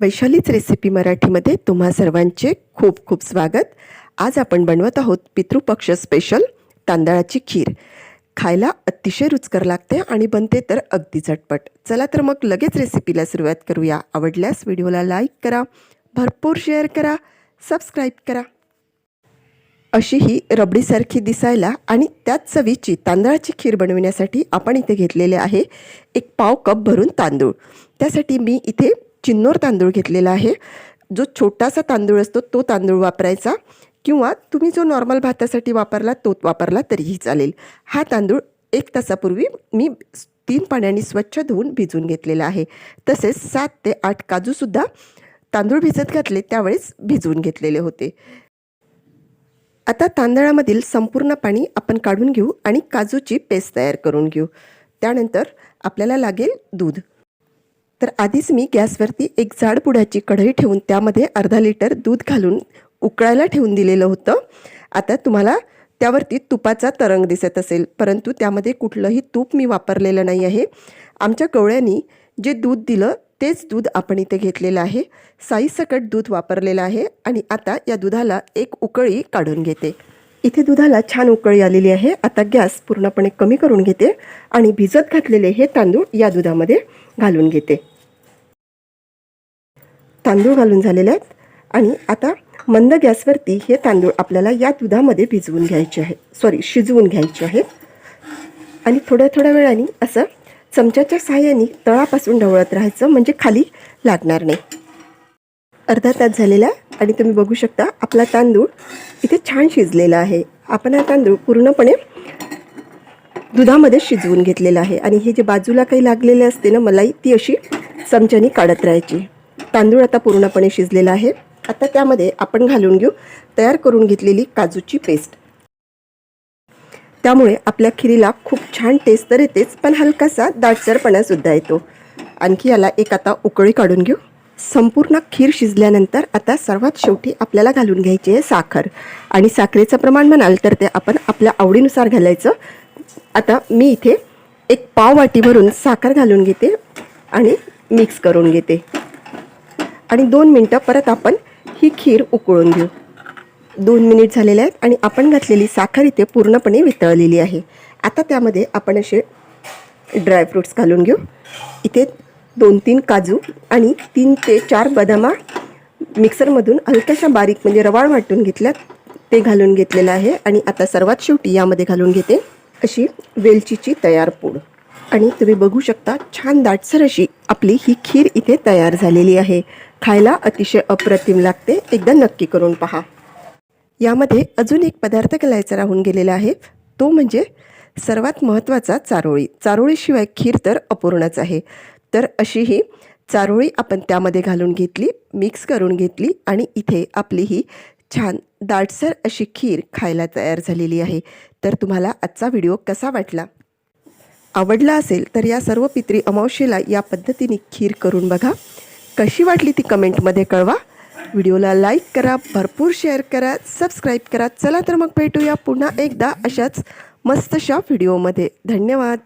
वैशालीच recipe मराठीमध्ये तुम्हा सर्वांचे खूप खूप स्वागत. आज आपण बनवत आहोत पितृपक्ष स्पेशल तांदळाची खीर. खायला अतिशय रुचकर लागते आणि बनते तर अगदी झटपट. चला तर मग लगेच रेसिपीला सुरुवात करूया. आवडल्यास व्हिडिओला लाईक करा. भरपूर शेअर करा. सबस्क्राईब करा. अशी ही रबडीसारखी दिसायला आणि त्याच चवीची तांदळाची खीर बनविण्यासाठी आपण इथे घेतलेले आहे एक पाव कप भरून तांदूळ. त्यासाठी मी इथे चिन्नोर तांदूळ घेतलेला आहे. जो छोटासा तांदूळ असतो तो तांदूळ वापरायचा. किंवा तुम्ही जो नॉर्मल भातासाठी वापरला तो वापरला तरीही चालेल. हा तांदूळ एक तासापूर्वी मी तीन पाण्याने स्वच्छ धुवून भिजवून घेतलेला आहे. तसेच सात ते आठ काजूसुद्धा तांदूळ भिजत घातले त्यावेळेस भिजवून घेतलेले होते. आता तांदळामधील संपूर्ण पाणी आपण काढून घेऊ आणि काजूची पेस्ट तयार करून घेऊ. त्यानंतर आपल्याला लागेल दूध. तर आधीच मी गॅसवरती एक जाड बुडाची कढई ठेवून त्यामध्ये अर्धा लिटर दूध घालून उकळायला ठेवून दिलेलं होतं. आता तुम्हाला त्यावरती तुपाचा तरंग दिसत असेल परंतु त्यामध्ये कुठलंही तूप मी वापरलेलं नाही आहे. आमच्या कवळ्यांनी जे दूध दिलं तेच दूध आपण इथे घेतलेलं आहे. साईसकट दूध वापरलेलं आहे आणि आता या दुधाला एक उकळी काढून घेते. इथे दुधाला छान उकळी आलेली आहे. आता गॅस पूर्णपणे कमी करून घेते आणि भिजत घातलेले हे तांदूळ या दुधामध्ये घालून घेते. तांदूळ घालून झालेले आहेत. आणि आता मंद गॅसवरती हे तांदूळ आपल्याला या दुधामध्ये भिजवून घ्यायचे आहे. सॉरी शिजवून घ्यायचे आहेत आणि थोड्या थोड्या वेळाने असं चमच्याच्या साहाय्याने तळापासून ढवळत राहायचं म्हणजे खाली लागणार नाही. अर्धा तास झालेला आहे आणि तुम्ही बघू शकता आपला तांदूळ इथे छान शिजलेला आहे. आपण हा तांदूळ पूर्णपणे दुधामध्ये शिजवून घेतलेला आहे. आणि हे जे बाजूला काही लागलेले असते ना मलाई ती अशी चमच्याने काढत राहायची. तांदूळ आता पूर्णपणे शिजलेला आहे. आता त्यामध्ये आपण घालून घेऊ. तयार करून घेतलेली काजूची पेस्ट. त्यामुळे आपल्या खिरीला खूप छान टेस्ट तर येतेच पण हलकासा दाटसरपणासुद्धा येतो. आणखी याला एक आता उकळी काढून घेऊ. संपूर्ण खीर शिजल्यानंतर आता सर्वात शेवटी आपल्याला घालून घ्यायची आहे साखर. आणि साखरेचं प्रमाण म्हणाल तर ते आपण आपल्या आवडीनुसार घालायचं. आता मी इथे एक पाव वाटी भरून साखर घालून घेते आणि मिक्स करून घेते. आणि दोन मिनटं परत आपण ही खीर उकळून घेऊ. दोन मिनिट झालेले आहेत आणि आपण घातलेली साखर इथे पूर्णपणे वितळलेली आहे. आता त्यामध्ये आपण असे ड्रायफ्रूट्स घालून घेऊ. इथे दोन तीन काजू आणि तीन ते चार बदामा मिक्सरमधून हलक्याशा बारीक म्हणजे रवाळ वाटून घेतल्या ते घालून घेतलेलं आहे आणि आता सर्वात शेवटी यामध्ये घालून घेते अशी वेलचीची तयार पूड. आणि तुम्ही बघू शकता छान दाटसर अशी आपली ही खीर इथे तयार झालेली आहे. खायला अतिशय अप्रतिम लागते. एकदा नक्की करून पहा. यामध्ये अजून एक पदार्थ घालायचा राहून गेलेला आहे. तो म्हणजे सर्वात महत्त्वाचा चारोळी. चारोळीशिवाय खीर तर अपूर्णच आहे. तर अशी ही चारोळी आपण त्यामध्ये घालून घेतली मिक्स करून घेतली आणि इथे आपली ही छान दाटसर अशी खीर खायला तयार झालेली आहे. तर तुम्हाला आजचा व्हिडिओ कसा वाटला? आवडला असेल तर या सर्व पित्री अमावशेला या पद्धतीने खीर करून बघा. कशी वाटली ती कमेंटमध्ये कळवा. व्हिडिओला लाईक करा भरपूर शेअर करा सबस्क्राईब करा. चला तर मग भेटूया पुन्हा एकदा अशाच मस्तशा व्हिडिओमध्ये. धन्यवाद.